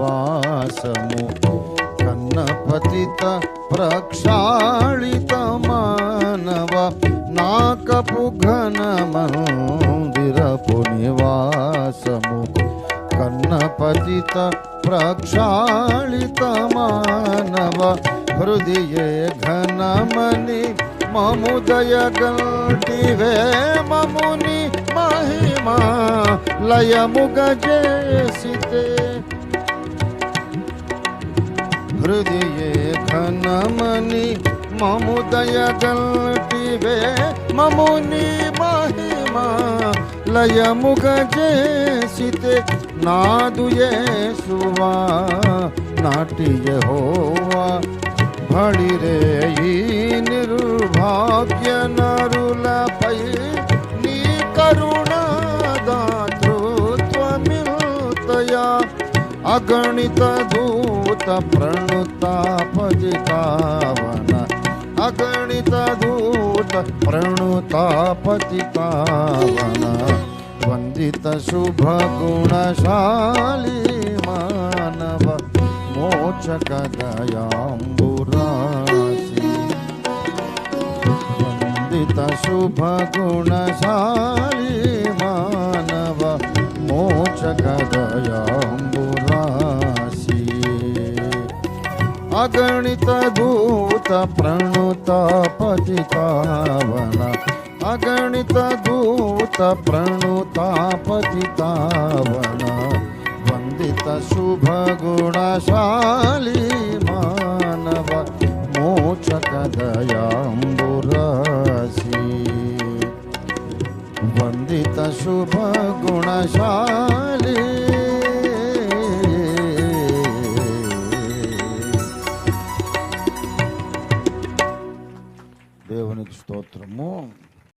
నివాసము కన్నపతిత ప్రక్షాళిత మానవ నాకపు ఘన మందిరపు నివాసము. కన్నపతిత ప్రక్షాళిత మానవ హృదయే ఘనమని మముదయ గంటివే మముని మహిమా. లయముగ చేసితే హృదయే ఘనమని మముదయ గల్టివే మముని మహిమా లయముగ చేసితే నాదు యేసువా. నాటి హోవా భళిరే అగణిత దూత ప్రణుతాపతితావన అగణిత దూత ప్రణుతాపతితావన వందిత శుభ గుణశాలి మానవ మోచక దయాంబురాసి వందిత శుభ గుణశాలి మానవ మోచక దయాంబురాసి అగణిత దూత ప్రణుత పతితావన అగణిత దూత ప్రణుత పతితావన వందిత శుభ గుణశాలి మానవ మోచక దయాంబురాసి వందిత శుభ గుణశాలి దేవునికి స్తోత్రము.